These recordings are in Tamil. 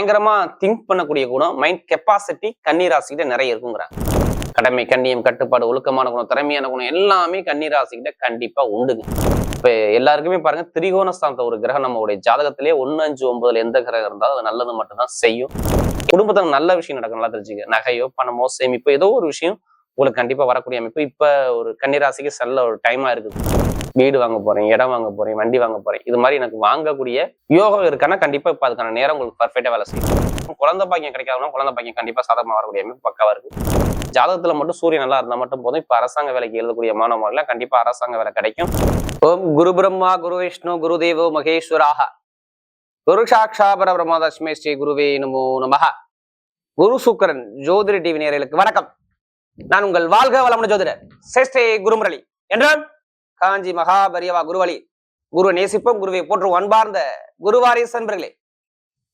பயங்கரமா திங்க் பண்ணக்கூடிய குணம் மைண்ட் கெப்பாசிட்டி கன்னிராசிக்கிட்ட நிறைய இருக்குங்கிறாங்க. கடமை கண்ணியம் கட்டுப்பாடு ஒழுக்கமான குணம் திறமையான குணம் எல்லாமே கன்னிராசிக்கிட்ட கண்டிப்பா உண்டுங்க. இப்ப எல்லாருக்குமே பாருங்க திரிகோணஸ்தானத்தை ஒரு கிரகம் நம்மளுடைய ஜாதகத்திலே ஒன்னு அஞ்சு ஒன்பதுல எந்த கிரகம் இருந்தாலும் அது நல்லது மட்டும்தான் செய்யும். குடும்பத்துல நல்ல விஷயம் நடக்கும் நல்லா தெரிஞ்சுக்க நகையோ பணமோ சேமிப்போ ஏதோ ஒரு விஷயம் உங்களுக்கு கண்டிப்பா வரக்கூடிய அமைப்பு. இப்ப ஒரு கன்னிராசிக்கு செல்ல ஒரு டைமா இருக்குது. வீடு வாங்க போறேன் இடம் வாங்க போறேன் வண்டி வாங்க போறேன். இது மாதிரி எனக்கு வாங்கக்கூடிய யோகம் இருக்கான்னா கண்டிப்பா இப்ப அதுக்கான நேரம் உங்களுக்கு பர்ஃபெக்டா வேலை செய்யும். குழந்தை பாக்கியம் கிடைக்காதவங்க குழந்தை பாக்கியம் கண்டிப்பா சாதகமா வரக்கூடிய அமைப்பு பக்காவா இருக்கு. ஜாதகத்துல மட்டும் சூரியன் நல்லா இருந்தா மட்டும் போதும். இப்ப அரசாங்க வேலைக்கு எழுதக்கூடிய மாணவர்கள் கண்டிப்பா அரசாங்க வேலை கிடைக்கும். ஓம் குரு பிரம்மா குரு விஷ்ணு குரு தேவோ மகேஸ்வராக. குரு சாட்சா பரபிரம்மா தஸ்மே ஸ்ரீ குருவே நமோ நமஹ. குரு சுக்கரன் ஜோதிட டிவி நேரலுக்கு வணக்கம். நான் உங்கள் வாழ்க வளமுடன் ஜோதிடர் சேஷ்டே குருமுரளி. என்றால் காஞ்சி மகாபரியவா குருவழி. குரு நேசிப்போம் குருவை போற்று அன்பார்ந்த குருவாரிஸ் அன்பர்களே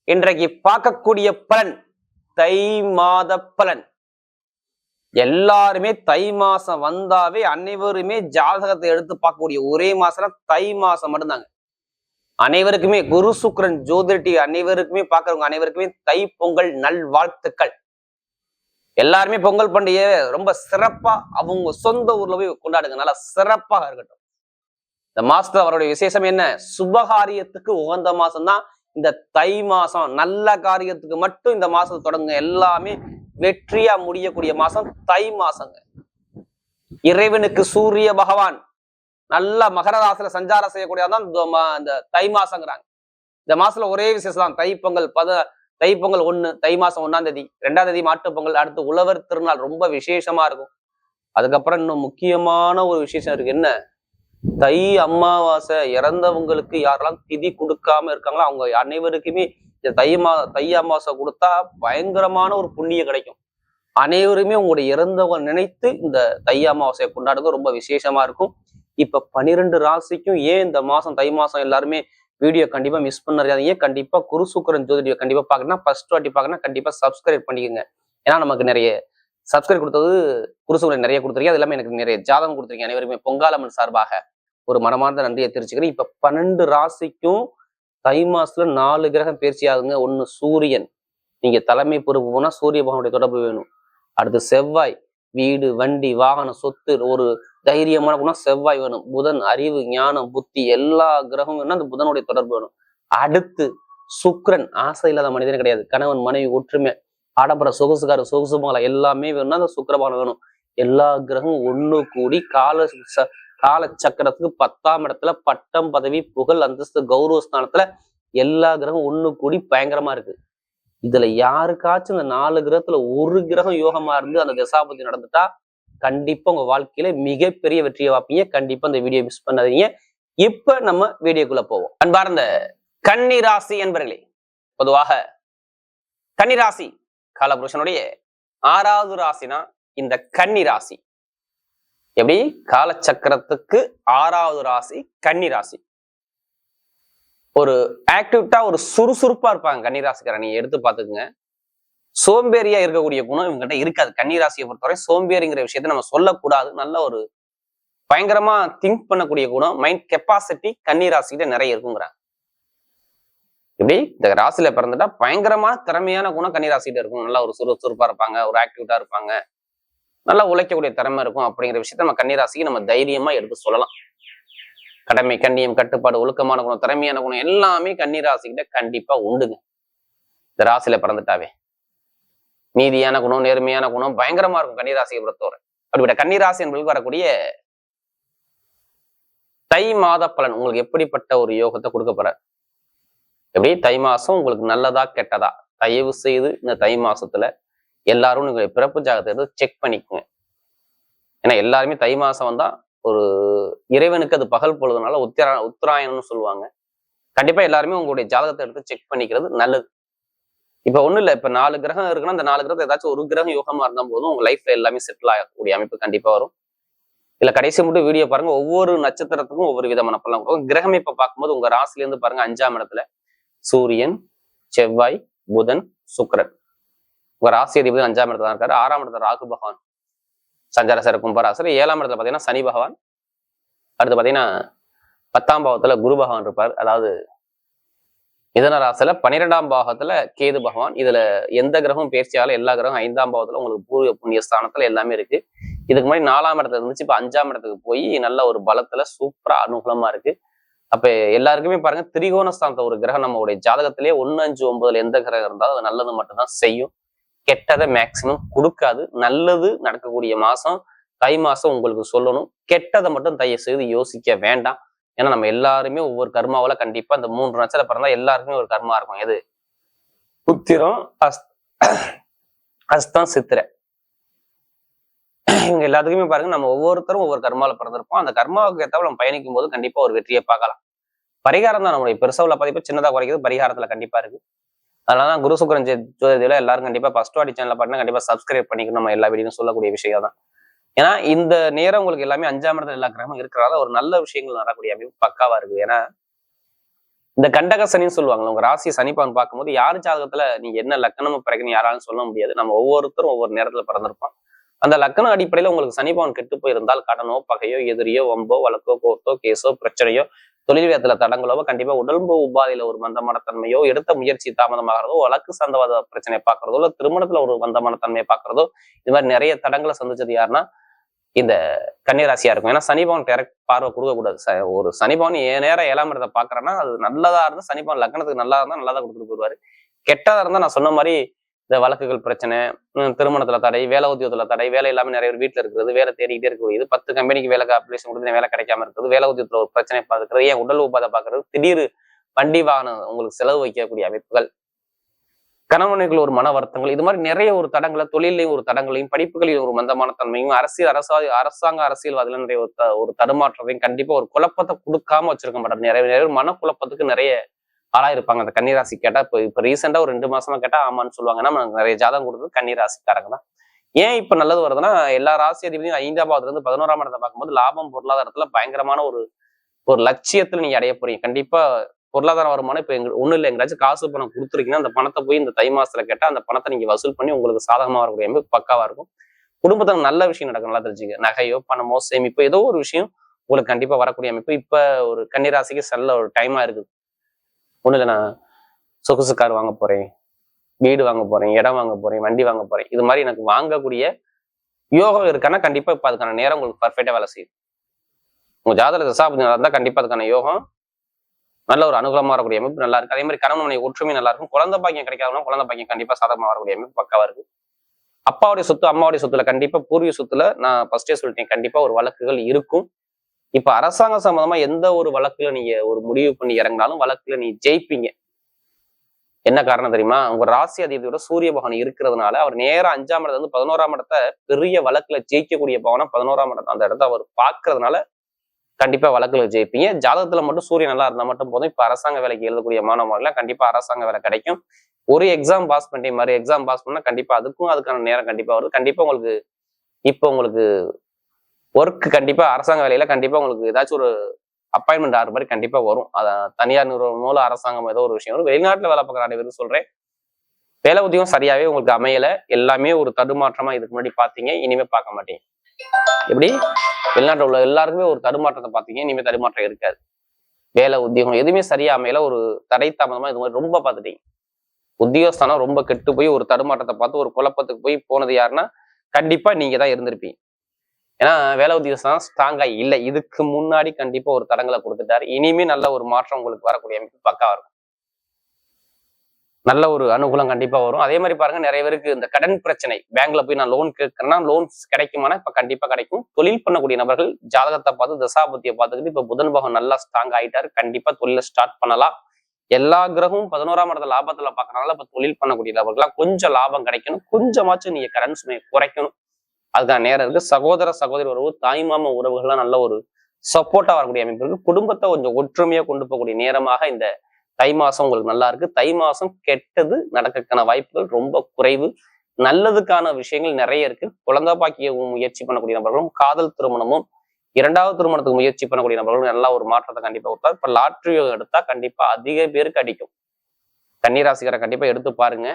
இன்றைக்கு பார்க்கக்கூடிய பலன் தை மாத பலன். எல்லாருமே தை மாசம் வந்தாவே அனைவருமே ஜாதகத்தை எடுத்து பார்க்கக்கூடிய ஒரே மாசம் தை மாசம் மட்டும்தாங்க. அனைவருக்குமே குரு சுக்ரன் ஜோதிட்டி அனைவருக்குமே பார்க்கறவங்க அனைவருக்குமே தை பொங்கல் நல் வாழ்த்துக்கள் எல்லாருமே பொங்கல் பண்டிகையை ரொம்ப சிறப்பா அவங்க சொந்த ஊர்ல போய் கொண்டாடுங்க. நல்லா சிறப்பாக இருக்கட்டும். இந்த மாசத்துல அவருடைய விசேஷம் என்ன? சுபகாரியத்துக்கு உகந்த மாசம் தான் இந்த தை மாசம் நல்ல காரியத்துக்கு மட்டும் இந்த மாசம் தொடங்குங்க. எல்லாமே வெற்றியா முடியக்கூடிய மாசம் தை மாசங்க. இறைவனுக்கு சூரிய பகவான் நல்ல மகரராசில சஞ்சாரம் செய்யக்கூடியதான் இந்த மா- இந்த தை மாசங்கிறாங்க. இந்த மாசத்துல ஒரே விசேஷம் தான் தை பொங்கல் பத தை பொங்கல் ஒண்ணு தை மாசம் ஒன்றாம் தேதி ரெண்டாம் தேதி மாட்டுப் பொங்கல் அடுத்து உழவர் திருநாள் ரொம்ப விசேஷமா இருக்கும். அதுக்கப்புறம் இன்னும் முக்கியமான ஒரு விசேஷம் இருக்கு. என்ன? தை அமாவாசை இறந்தவங்களுக்கு யாரெல்லாம் திதி கொடுக்காம இருக்காங்களோ அவங்க அனைவருக்குமே இந்த தை மா தை அமாவாசை கொடுத்தா பயங்கரமான ஒரு புண்ணியம் கிடைக்கும். அனைவருமே உங்களுடைய இறந்தவங்க நினைத்து இந்த தை அமாவாசையை கொண்டாடுறது ரொம்ப விசேஷமா இருக்கும். இப்ப பனிரெண்டு ராசிக்கும் ஏன் இந்த மாசம் தை மாசம் எல்லாருமே வீடியோ கண்டிப்பாக மிஸ் பண்ணாதீங்க. கண்டிப்பாக குரு சுக்கரன் ஜோதிடியோ கண்டிப்பாக பார்க்கணும்னா ஃபர்ஸ்ட் வாட்டி பார்க்கணும் கண்டிப்பாக சப்ஸ்கிரைப் பண்ணிக்கோங்க. ஏன்னா நமக்கு நிறைய சப்ஸ்கிரைப் கொடுத்தது குரு சுக்கரன் நிறைய கொடுத்துருக்கீங்க அது எல்லாமே எனக்கு நிறைய ஜாதகம் கொடுத்துருக்கீங்க அனைவருமே. பொங்காலம்மன் சார்பாக ஒரு மனமார்ந்த நன்றியை தெரிவிச்சுக்கிறேன். இப்போ பன்னெண்டு ராசிக்கும் தை மாசத்துல நாலு கிரகம் பயிற்சி ஆகுங்க. ஒன்று சூரியன். நீங்கள் தலைமை பொறுப்பு போனால் சூரிய பகவானுடைய தொடர்பு வேணும். அடுத்து செவ்வாய் வீடு வண்டி வாகனம் சொத்து ஒரு தைரியமான குணம் செவ்வாய் வேணும். புதன் அறிவு ஞானம் புத்தி எல்லா கிரகமும் வேணும் அந்த புதனுடைய தொடர்பு வேணும். அடுத்து சுக்ரன். ஆசை இல்லாத மனிதனே கிடையாது. கணவன் மனைவி ஒற்றுமை ஆடம்பர சொகுசுக்கார சொகுசு மாலை எல்லாமே வேணும்னா அந்த சுக்கரபானம் வேணும். எல்லா கிரகமும் ஒண்ணு கூடி கால ச- கால சக்கரத்துக்கு பத்தாம் இடத்துல பட்டம் பதவி புகழ் அந்தஸ்து கௌரவ ஸ்தானத்துல எல்லா கிரகம் ஒண்ணு கூடி பயங்கரமா இருக்கு. இதுல யாருக்காச்சும் இந்த நாலு கிரகத்துல ஒரு கிரகம் யோகமா இருந்து அந்த தசாபதி நடந்துட்டா கண்டிப்பா உங்க வாழ்க்கையில மிகப்பெரிய வெற்றியை வாப்பீங்க கண்டிப்பா இந்த வீடியோ மிஸ் பண்ணாதீங்க. இப்ப நம்ம வீடியோக்குள்ள போவோம். அன்பார்ந்த கன்னிராசி என்பர்களே பொதுவாக கன்னிராசி காலபுருஷனுடைய ஆறாவது ராசினா இந்த கன்னி ராசி. எப்படி? காலச்சக்கரத்துக்கு ஆறாவது ராசி கன்னி ராசி. ஒரு ஆக்டிவிட்டா ஒரு சுறுசுறுப்பா இருப்பாங்க கன்னிராசிக்காரன் நீங்க எடுத்து பாத்துக்குங்க சோம்பேறியா இருக்கக்கூடிய குணம் இவங்ககிட்ட இருக்காது. கன்னிராசியை பொறுத்தவரை சோம்பேறிங்கிற விஷயத்த நம்ம சொல்லக்கூடாது. நல்ல ஒரு பயங்கரமா திங்க் பண்ணக்கூடிய குணம் மைண்ட் கெப்பாசிட்டி கன்னிராசிகிட்ட நிறைய இருக்குங்கிறாங்க. இப்படி இந்த ராசியில பிறந்துட்டா பயங்கரமான திறமையான குணம் கன்னிராசிகிட்ட இருக்கும். நல்லா ஒரு சுறுசுறுப்பா இருப்பாங்க ஒரு ஆக்டிவிட்டா இருப்பாங்க. நல்லா உழைக்கக்கூடிய திறமை இருக்கும் அப்படிங்கிற விஷயத்த நம்ம கன்னிராசிக்கு நம்ம தைரியமா எடுத்து சொல்லலாம். கடமை கண்ணியம் கட்டுப்பாடு ஒழுக்கமான குணம் திறமையான குணம் எல்லாமே கன்னிராசிக்கிட்ட கண்டிப்பா உண்டுங்க. இந்த ராசியில பிறந்துட்டாவே. நீதியான குணம் நேர்மையான குணம் பயங்கரமா இருக்கும் கன்னிராசியை பொறுத்தவரை. அப்படிப்பட்ட கன்னிராசி என்பதுக்கு வரக்கூடிய தை மாத பலன் உங்களுக்கு எப்படிப்பட்ட ஒரு யோகத்தை கொடுக்க போறார்? எப்படி? தை மாசம் உங்களுக்கு நல்லதா கெட்டதா? தயவு செய்து இந்த தை மாசத்துல எல்லாரும் நீங்க பிறப்பு ஜாகத்தை எடுத்து செக் பண்ணிக்கோங்க. ஏன்னா எல்லாருமே தை மாசம் வந்தா ஒரு இறைவனுக்கு அது பகல் பொழுதுனால உத்திரா உத்தராயணம்னு சொல்லுவாங்க. கண்டிப்பா எல்லாருமே உங்களுடைய ஜாதகத்தை எடுத்து செக் பண்ணிக்கிறது நல்லது. இப்ப ஒண்ணு இல்ல. இப்ப நாலு கிரகம் இருக்குன்னா அந்த நாலு கிரகத்தை ஏதாச்சும் ஒரு கிரகம் யோகமா இருந்தா போதும் உங்க லைஃப்ல எல்லாமே செட்டில் ஆகக்கூடிய அமைப்பு கண்டிப்பா வரும். இல்ல கடைசி மட்டும் வீடியோ பாருங்க. ஒவ்வொரு நட்சத்திரத்துக்கும் ஒவ்வொரு விதமான பலன் கொடுக்கும். கிரகம் இப்ப பார்க்கும்போது உங்க ராசில இருந்து பாருங்க அஞ்சாம் இடத்துல சூரியன் செவ்வாய் புதன் சுக்கரன். உங்க ராசி அதிபதி அஞ்சாம் இடத்துல தான் இருக்காரு. ஆறாம் இடத்துல ராகு பகவான். சஞ்சார சார் கும்பராசர் ஏழாம் இடத்துல பாத்தீங்கன்னா சனி பகவான். அடுத்து பாத்தீங்கன்னா பத்தாம் பாவத்துல குரு பகவான் இருப்பார். அதாவது மிதன பன்னிரெண்டாம் பாகத்துல கேது பகவான். இதுல எந்த கிரகம் பேர்ச்சியால எல்லா கிரகம் ஐந்தாம் பாகத்துல உங்களுக்கு பூர்வ புண்ணிய ஸ்தானத்துல எல்லாமே இருக்கு. இதுக்கு முன்னாடி நாலாம் இடத்துல இருந்துச்சு இப்ப அஞ்சாம் இடத்துக்கு போய் நல்ல ஒரு பலத்துல சூப்பரா அனுகூலமா இருக்கு. அப்ப எல்லாருக்குமே பாருங்க திரிகோணஸ்தானத்தை ஒரு கிரகம் நம்மளுடைய ஜாதகத்திலேயே ஒன்னு அஞ்சு ஒன்பதுல எந்த கிரகம் இருந்தாலும் அது நல்லது மட்டும்தான் செய்யும். கெட்டதை மேக்சிமம் கொடுக்காது. நல்லது நடக்கக்கூடிய மாசம் தை மாசம் உங்களுக்கு சொல்லணும். கெட்டதை மட்டும் தயவு செய்து யோசிக்க வேண்டாம். ஏன்னா நம்ம எல்லாருமே ஒவ்வொரு கர்மாவில் கண்டிப்பா இந்த மூன்று நட்சத்திரம் பிறந்தா எல்லாருக்குமே ஒரு கர்மா இருக்கும். எது? புத்திரம் அஸ் அஸ்தம் சித்திரை. இவங்க எல்லாத்துக்குமே பாருங்க நம்ம ஒவ்வொருத்தரும் ஒவ்வொரு கர்மாவில பிறந்திருப்போம். அந்த கர்மாவுக்கு ஏற்றாலும் நம்ம பயணிக்கும் போது கண்டிப்பா ஒரு வெற்றியை பார்க்கலாம். பரிகாரம் தான் நம்மளுடைய பெருசவுல பதிப்பு சின்னதா குறைக்கிறது பரிகாரத்துல கண்டிப்பா இருக்கு. அதனாலதான் குரு சுக்கரன் ஜோதியில எல்லாரும் கண்டிப்பா ஃபர்ஸ்ட் வாடி சேனல் பாட்டினா கண்டிப்பா சப்ஸ்கிரைப் பண்ணிக்கணும். நம்ம எல்லா வீடியும் சொல்லக்கூடிய விஷயம் தான் ஏன்னா இந்த நேரம் உங்களுக்கு எல்லாமே அஞ்சாம் இடத்துல எல்லா கிரகமும் இருக்கிறதால ஒரு நல்ல விஷயங்கள் நடக்கூடிய அமைப்பு பக்காவா இருக்குது. ஏன்னா இந்த கண்டக சனின்னு சொல்லுவாங்க உங்க ராசி சனிப்பான் பார்க்கும்போது யார் ஜாதகத்துல நீங்க என்ன லக்கணமும் பிறகுன்னு யாராலும் சொல்ல முடியாது. நம்ம ஒவ்வொருத்தரும் ஒவ்வொரு நேரத்துல பிறந்திருப்போம். அந்த லக்கண அடிப்படையில உங்களுக்கு சனிபவன் கெட்டு போயிருந்தால் கடனோ பகையோ எதிரியோ வம்போ வழக்கோ கோர்ட்டோ கேஸோ பிரச்சனையோ தொழில் விதத்துல தடங்களோ கண்டிப்பா உடம்பு உபாதையில ஒரு மந்தமான தன்மையோ எடுத்த முயற்சி தாமதமாகிறதோ வழக்கு சந்தவாத பிரச்சனையை பார்க்கறதோ இல்ல திருமணத்துல ஒரு மந்தமான தன்மையை பாக்குறதோ இது மாதிரி நிறைய தடங்களை சந்திச்சது யாருன்னா இந்த கன்னிராசியா இருக்கும். ஏன்னா சனிபவன் டேரக்ட் பார்வை கொடுக்கக்கூடாது. ச- ஒரு சனிபவன் ஏ நேரம் ஏழாம் இடத்தை பாக்குறேன்னா அது நல்லதா இருந்தால் சனிபவன் லக்னத்துக்கு நல்லா இருந்தால் நல்லதா கொடுத்துட்டு போயிடுவாரு. கெட்டதா இருந்தால் நான் சொன்ன மாதிரி இந்த வழக்குகள் பிரச்சனை திருமணத்துல தடை வேலை உத்தியோகத்துல தடை வேலை இல்லாமல் நிறைய பேர் வீட்டில் இருக்கிறது வேலை தேடிக்கிட்டே இருக்கிறது பத்து கம்பெனிக்கு வேலை அப்ளிகேஷன் கொடுத்து வேலை கிடைக்காம இருக்கிறது வேலை உத்தியோகத்துல ஒரு பிரச்சனை பார்க்கறது ஏன் உடல் உபாதை பார்க்கறது திடீர் வண்டி வாகனம் உங்களுக்கு செலவு வைக்கக்கூடிய அமைப்புகள் கணவனைகள் ஒரு மன வருத்தங்கள் இது மாதிரி நிறைய ஒரு தடங்களை தொழிலையும் ஒரு தடங்களையும் படிப்புகளில் ஒரு மந்தமான தன்மையும் அரசியல் அரசா அரசாங்க அரசியல்வாதில நிறைய ஒரு த- ஒரு தடுமாற்றத்தையும் கண்டிப்பா ஒரு குழப்பத்தை கொடுக்காம வச்சிருக்க மாட்டார் நிறைய நிறைய மன குழப்பத்துக்கு நிறைய ஆளா இருப்பாங்க அந்த கன்னிராசி கேட்டா இப்போ இப்போ ரீசெண்டா ஒரு ரெண்டு மாசமா கேட்டா ஆமான்னு சொல்லுவாங்க. ஏன்னா நிறைய ஜாதகம் கொடுத்தது கன்னிராசிக்காரங்க தான். ஏன் இப்ப நல்லது வருதுன்னா எல்லா ராசி அதிபதியும் ஐந்தாம் இருந்து பதினோராம் இடத்தை பார்க்கும்போது லாபம் பொருளாதாரத்துல பயங்கரமான ஒரு ஒரு லட்சியத்துல நீங்க அடைய போறீங்க. கண்டிப்பா பொருளாதார வருமானம் இப்போ எங்க ஒன்றும் இல்லை. எங்கேயாச்சும் காசு பணம் கொடுத்துருக்கீங்கன்னா அந்த பணத்தை போய் இந்த தை மாசத்துல கேட்டால் அந்த பணத்தை நீங்க வசூல் பண்ணி உங்களுக்கு சாதகமா வரக்கூடிய அமைப்பு பக்காவா இருக்கும். குடும்பத்துக்கு நல்ல விஷயம் நடக்கும் நல்லா தெரிஞ்சுங்க நகையோ பணமோ சேமிப்போ ஏதோ ஒரு விஷயம் உங்களுக்கு கண்டிப்பா வரக்கூடிய அமைப்பு. இப்ப ஒரு கன்னிராசிக்கு செல்ல ஒரு டைமா இருக்குது. ஒண்ணு இல்லை நான் சொகுசு கார் வாங்க போறேன். வீடு வாங்க போறேன். இடம் வாங்க போறேன். வண்டி வாங்க போறேன். இது மாதிரி எனக்கு வாங்கக்கூடிய யோகம் இருக்கான்னா கண்டிப்பா இப்ப அதுக்கான நேரம் உங்களுக்கு பர்ஃபெக்டா வேலை செய்யும். உங்க ஜாதக தசாபதி நல்லா இருந்தா கண்டிப்பா அதுக்கான யோகம் நல்ல ஒரு அனுகூலமா வரக்கூடிய அமைப்பு நல்லா இருக்கு. அதே மாதிரி கணவன் ஒற்றுமை நல்லா இருக்கும். குழந்தை பாக்கியம் கிடைக்காதவங்க குழந்தை பாக்கியம் கண்டிப்பா சாதகமா வரக்கூடிய அமைப்பு பக்காவா இருக்கு. அப்பாவுடைய சொத்து அம்மாவுடைய சொத்துல கண்டிப்பா பூர்வீக சொத்துல நான் ஃபர்ஸ்டே சொல்லிட்டேன். கண்டிப்பா ஒரு வழக்குகள் இருக்கும். இப்ப அரசாங்க சம்பந்தமா எந்த ஒரு வழக்குல நீங்க ஒரு முடிவு பண்ணி இறங்கினாலும் வழக்குல நீ ஜெயிப்பீங்க. என்ன காரணம் தெரியுமா? உங்க ராசி அதிபதியோட சூரிய பகவான் இருக்கிறதுனால அவர் நேரம் அஞ்சாம் இடத்துல இருந்து பதினோராம் இடத்த பெரிய வழக்குல ஜெயிக்கக்கூடிய பவனம் பதினோராம் இடம். அந்த இடத்த அவர் பாக்குறதுனால கண்டிப்பா வழக்குல ஜெயிப்பீங்க. ஜாதகத்துல மட்டும் சூரியன் நல்லா இருந்தா மட்டும் போதும். இப்ப அரசாங்க வேலைக்கு எழுதக்கூடிய மாணவர்கள் கண்டிப்பா அரசாங்க வேலை கிடைக்கும். ஒரு எக்ஸாம் பாஸ் பண்ணி மாதிரி எக்ஸாம் பாஸ் பண்ணா கண்டிப்பா அதுக்கும் அதுக்கான நேரம் கண்டிப்பா வருது. கண்டிப்பா உங்களுக்கு இப்போ உங்களுக்கு ஒர்க் கண்டிப்பா அரசாங்க வேலையில கண்டிப்பா உங்களுக்கு ஏதாச்சும் ஒரு அப்பாயின்மெண்ட் ஆகிற மாதிரி கண்டிப்பா வரும். அதான் தனியார் நிறுவனம் இல்லை அரசாங்கம் ஏதோ ஒரு விஷயம் வரும். வெளிநாட்டுல வேலை பார்க்குற அனைவரும் சொல்றேன். வேலை உத்தியோகம் சரியாவே உங்களுக்கு அமையல. எல்லாமே ஒரு தடுமாற்றமா இதுக்கு முன்னாடி பாத்தீங்க இனிமே பார்க்க மாட்டீங்க. எப்படி? வெளிநாட்டில் உள்ள எல்லாருக்குமே ஒரு தடுமாற்றத்தை பார்த்தீங்க. இனிமே தடுமாற்றம் இருக்காது. வேலை உத்தியோகம் எதுவுமே சரியா அமையல. ஒரு தடை தாமதமா இது மாதிரி ரொம்ப பார்த்துட்டீங்க. உத்தியோகஸ்தானம் ரொம்ப கெட்டு போய் ஒரு தடுமாற்றத்தை பார்த்து ஒரு குழப்பத்துக்கு போய் போனது யாருன்னா கண்டிப்பா நீங்க தான் இருந்திருப்பீங்க. ஏன்னா வேலை உத்தியோகஸ்தானம் ஸ்ட்ராங்கா இல்லை. இதுக்கு முன்னாடி கண்டிப்பா ஒரு தடங்களை கொடுத்துட்டாரு. இனிமே நல்ல ஒரு மாற்றம் உங்களுக்கு வரக்கூடிய அமைப்பு பக்காவா இருக்கும். நல்ல ஒரு அனுகூலம் கண்டிப்பா வரும். அதே மாதிரி பாருங்க நிறைய பேருக்கு இந்த கடன் பிரச்சனை பேங்க்ல போய் நான் லோன் கேட்கறேன்னா லோன்ஸ் கிடைக்குமானா இப்ப கண்டிப்பா கிடைக்கும். தொழில் பண்ணக்கூடிய நபர்கள் ஜாதகத்தை பார்த்து தசாபத்தியை பார்த்துக்கிட்டு இப்ப புதன் பகம் நல்லா ஸ்ட்ராங் ஆயிட்டாரு கண்டிப்பா தொழில ஸ்டார்ட் பண்ணலாம். எல்லா கிரகமும் பதினோராம் இடத்துல லாபத்துல பாக்குறதுனால இப்ப தொழில் பண்ணக்கூடிய நபர்கள்லாம் கொஞ்சம் லாபம் கிடைக்கணும். கொஞ்சமாச்சும் நீங்க கடன் சுமையை குறைக்கணும். அதுக்கான நேரம் இருக்கு. சகோதர சகோதரி உறவு தாய்மாம உறவுகள்லாம் நல்ல ஒரு சப்போர்ட்டா வரக்கூடிய அமைப்பு இருக்கு. குடும்பத்தை கொஞ்சம் ஒற்றுமையா கொண்டு போகக்கூடிய நேரமாக இந்த தை மாசம் உங்களுக்கு நல்லா இருக்கு. தை மாசம் கெட்டது நடக்கக்கான வாய்ப்புகள் ரொம்ப குறைவு. நல்லதுக்கான விஷயங்கள் நிறைய இருக்கு. குழந்தை பாக்கிய முயற்சி பண்ணக்கூடிய நபர்களும் காதல் திருமணமும் இரண்டாவது திருமணத்துக்கு முயற்சி பண்ணக்கூடிய நபர்களும் நல்லா ஒரு மாற்றத்தை கண்டிப்பா கொடுத்தா இப்ப லாட்ரி எடுத்தா கண்டிப்பா அதிக பேருக்கு அடிக்கும். கன்னிராசிக்காரை கண்டிப்பா எடுத்து பாருங்க.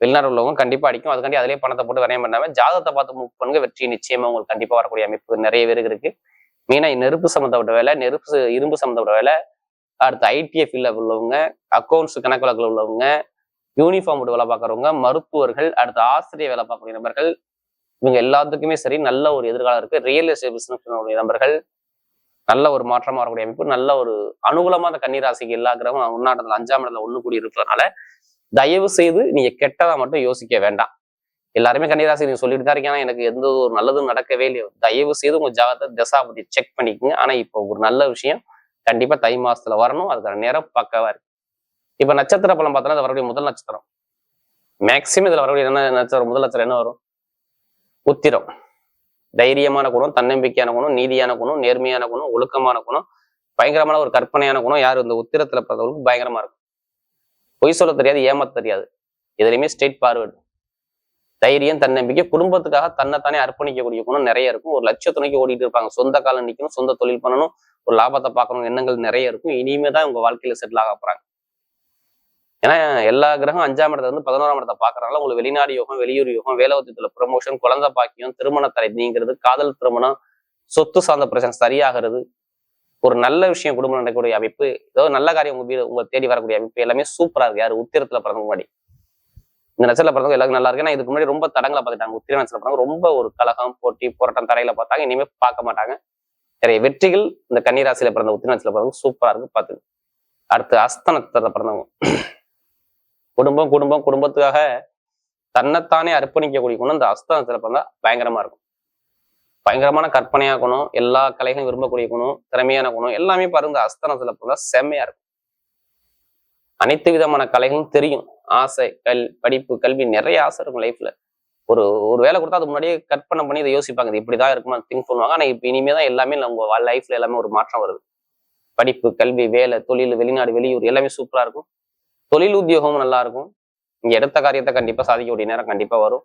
வெளிநாடு உள்ளவங்க கண்டிப்பா அடிக்கும். அதுக்காண்டி அதிலே பணத்தை போட்டு விரையம் பண்ணாம ஜாதகத்தை பார்த்து மூவ் பண்ணுங்க. வெற்றி நிச்சயமா உங்களுக்கு கண்டிப்பா வரக்கூடிய அமைப்பு நிறைய பேருக்கு இருக்கு. மெயினா நெருப்பு சம்மந்தப்பட்ட வேலை நெருப்பு இரும்பு சம்மந்தப்பட்ட வேலை அடுத்து ஐடிஎஃப் உள்ளவங்க அக்கௌண்ட்ஸ் கணக்கு வழக்கில் உள்ளவங்க யூனிஃபார்ம் போட்டு வேலை பார்க்குறவங்க மருத்துவர்கள் அடுத்து ஆசிரியர் வேலை பார்க்கக்கூடிய நபர்கள் இவங்க எல்லாத்துக்குமே சரி நல்ல ஒரு எதிர்காலம் இருக்கு. ரியல் எஸ்டேட் பிசினஸ் நபர்கள் நல்ல ஒரு மாற்றமாக வரக்கூடிய அமைப்பு நல்ல ஒரு அனுகூலமாக அந்த கன்னிராசிக்கு எல்லா கிரகம் உன்னாட்டத்தில் அஞ்சாம் இடத்துல ஒன்று கூடி இருக்கிறதுனால தயவு செய்து நீங்க கெட்டதா மட்டும் யோசிக்க வேண்டாம். எல்லாருமே கன்னிராசி நீங்க சொல்லிட்டு தான் இருக்கீங்க. ஆனா எனக்கு எந்த ஒரு நல்லதும் நடக்கவே இல்லையோ. தயவு செய்து உங்க ஜாதகத்தை பற்றி செக் பண்ணிக்கோங்க. ஆனா இப்போ ஒரு நல்ல விஷயம் கண்டிப்பா தை மாசத்துல வரணும். அதுக்கான நேரம் பக்கவா இருக்கு. இப்ப நட்சத்திர பலம் பார்த்தோன்னா இது வரக்கூடிய முதல் நட்சத்திரம். மேக்சிமம் இதுல வரக்கூடிய என்ன நட்சத்திரம் முதல் நட்சத்திரம் என்ன வரும்? உத்திரம். தைரியமான குணம் தன்னம்பிக்கையான குணம் நீதியான குணம் நேர்மையான குணம் ஒழுக்கமான குணம் பயங்கரமான ஒரு கற்பனையான குணம். யார்? இந்த உத்திரத்துல பிறந்தவங்களுக்கு பயங்கரமா இருக்கும். பொய் சொல்ல தெரியாது ஏமாத்த தெரியாது. எதுலையுமே ஸ்ட்ரெயிட் பார்வர்டு தைரியம் தன்னம்பிக்கை குடும்பத்துக்காக தன்னைத்தானே அர்ப்பணிக்கக்கூடிய குணம் நிறைய இருக்கும். ஒரு லட்ச துணைக்கு ஓடிட்டு இருப்பாங்க. சொந்த காலம் நிற்கணும் சொந்த தொழில் பண்ணணும் ஒரு லாபத்தை பார்க்கணும் எண்ணங்கள் நிறைய இருக்கும். இனிமே தான் உங்க வாழ்க்கையில செட்டில் ஆக போறாங்க. ஏன்னா எல்லா கிரகம் அஞ்சாம் இடத்துல இருந்து பதினோராம் இடத்தை பாக்குறதுனால உங்களுக்கு வெளிநாடு யோகம் வெளியூர் யோகம் வேலைவத்தியத்துல ப்ரமோஷன் குழந்தை பாக்கியம் திருமண தலை நீங்கிறது காதல் திருமணம் சொத்து சார்ந்த பிரச்சனை சரியாகிறது. ஒரு நல்ல விஷயம் குடும்பம் நடக்கக்கூடிய அமைப்பு ஏதோ நல்ல காரியம் உங்க வீடு உங்க தேடி வரக்கூடிய அமைப்பு எல்லாமே சூப்பரா இருக்கு. யாரு? உத்திரத்துல பிறந்த முன்னாடி. இந்த நட்சத்திரத்துல பிறந்தவங்க எல்லாருக்கும் நல்லா இருக்கு. ஏன்னா இதுக்கு முன்னாடி ரொம்ப தடங்களை பார்த்துட்டாங்க. உத்திர நட்சத்திரம் பிறந்தவங்க ரொம்ப ஒரு கலகம் போட்டி போராட்டம் தடையில பார்த்தாங்க. இனிமே பார்க்க மாட்டாங்க. நிறைய வெற்றிகள் இந்த கன்னிராசியில பிறந்த உத்திர நட்சத்திரம் பிறந்தவங்க சூப்பரா இருக்கு பார்த்து அடுத்து அஸ்த நட்சத்திரத்தை பிறந்தவங்க. குடும்பம் குடும்பம் குடும்பத்துக்காக தன்னைத்தானே அர்ப்பணிக்கக்கூடிய குணம் இந்த அஸ்த நட்சத்திரம் பிறந்தா பயங்கரமா இருக்கும். பயங்கரமான கற்பனையாக குணம் எல்லா கலைகளும் விரும்பக்கூடிய குணம் திறமையான குணம் எல்லாமே பாருங்க அஸ்தனத்துல பிறந்தா செம்மையா இருக்கும். அனைத்து விதமான கலைகளும் தெரியும். ஆசை கல் படிப்பு கல்வி நிறைய ஆசை இருக்கும் லைஃப்ல ஒரு ஒரு வேலை கொடுத்தா அது முன்னாடியே கற்பனை பண்ணி இதை யோசிப்பாங்க. இது இப்படிதான் இருக்குமா திங்க் பண்ணுவாங்க. ஆனா இப்ப இனிமே தான் எல்லாமே உங்க லைஃப்ல எல்லாமே ஒரு மாற்றம் வருது. படிப்பு கல்வி வேலை தொழில் வெளிநாடு வெளியூர் எல்லாமே சூப்பரா இருக்கும். தொழில் உத்தியோகமும் நல்லா இருக்கும். இங்க எடுத்த காரியத்தை கண்டிப்பா சாதிக்கக்கூடிய நேரம் கண்டிப்பா வரும்.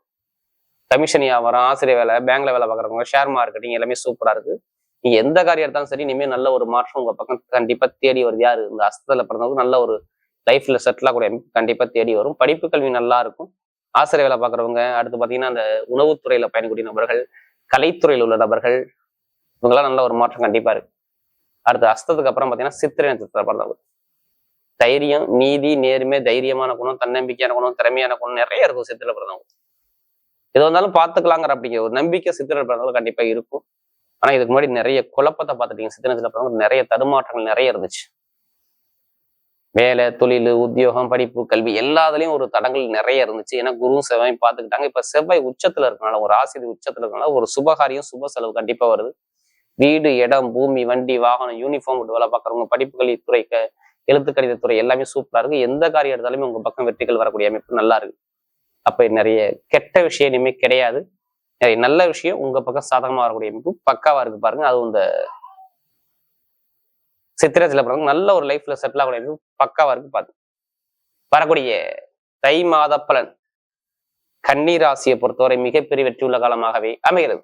கமிஷன் வியாபாரம் ஆசிரியர் வேலை பேங்க்ல வேலை பார்க்குறவங்க ஷேர் மார்க்கெட்டிங் எல்லாமே சூப்பரா இருக்கு. நீங்க எந்த காரியம் எடுத்தாலும் சரி இனிமேல் நல்ல ஒரு மாற்றம் உங்க பக்கம் கண்டிப்பா தேடி வருது. யாரு? இந்த அஸ்தத்துல பிறந்தவங்க நல்ல ஒரு லைஃப்ல செட்டில் ஆகக்கூடிய கண்டிப்பா தேடி வரும். படிப்பு கல்வி நல்லா இருக்கும் ஆசிரியர் வேலை பார்க்குறவங்க அடுத்து பார்த்தீங்கன்னா அந்த உணவுத்துறையில பயணக்கூடிய நபர்கள் கலைத்துறையில் உள்ள நபர்கள் இவங்கெல்லாம் நல்ல ஒரு மாற்றம் கண்டிப்பா இருக்கு. அடுத்து அஸ்தத்துக்கு அப்புறம் பார்த்தீங்கன்னா சித்திரை நட்சத்திரம் பிறந்தவங்க தைரியம் நீதி நேர்மை தைரியமான குணம் தன்னம்பிக்கையான குணம் திறமையான குணம் நிறைய இருக்கும் சித்திரை பிறந்தவங்க. எது வந்தாலும் பார்த்துக்கலாங்கிற அப்படிங்கிற ஒரு நம்பிக்கை சித்திரை பிறந்தவங்க கண்டிப்பா இருக்கும். ஆனா இதுக்கு முன்னாடி நிறைய குழப்பத்தை பார்த்துட்டீங்க. சித்திரை பிறந்தவங்க நிறைய தடுமாற்றங்கள் நிறைய இருந்துச்சு. வேலை தொழில் உத்தியோகம் படிப்பு கல்வி எல்லாத்துலயும் ஒரு தடங்கள் நிறைய இருந்துச்சு. ஏன்னா குரு செவ்வாய் பார்த்துக்கிட்டாங்க. இப்ப செவ்வாய் உச்சத்துல இருக்கனால ஒரு ஆசிரியர் உச்சத்துல இருக்கனால ஒரு சுபகாரியம் சுப செலவு கண்டிப்பா வருது. வீடு இடம் பூமி வண்டி வாகனம் யூனிஃபார்ம் விட்டு வேலை பார்க்குறவங்க படிப்பு துறை க- எழுத்து கணித துறை எல்லாமே சூப்பரா இருக்கு. எந்த காரியம் எடுத்தாலுமே உங்க பக்கம் வெற்றிகள் வரக்கூடிய அமைப்பு நல்லா இருக்கு. அப்ப நிறைய கெட்ட விஷயம் இனிமே கிடையாது. நிறைய நல்ல விஷயம் உங்க பக்கம் சாதகமா வரக்கூடிய அமைப்பு பக்காவா இருக்கு பாருங்க. அது இந்த சித்திரத்தில் பிறகு நல்ல ஒரு லைஃப்ல செட்டில் ஆகக்கூடிய அமைப்பு பக்காவா இருக்கு பார்த்து வரக்கூடிய தை மாத பலன். கன்னிராசியை பொறுத்தவரை மிகப்பெரிய வெற்றி உள்ள காலமாகவே அமைகிறது.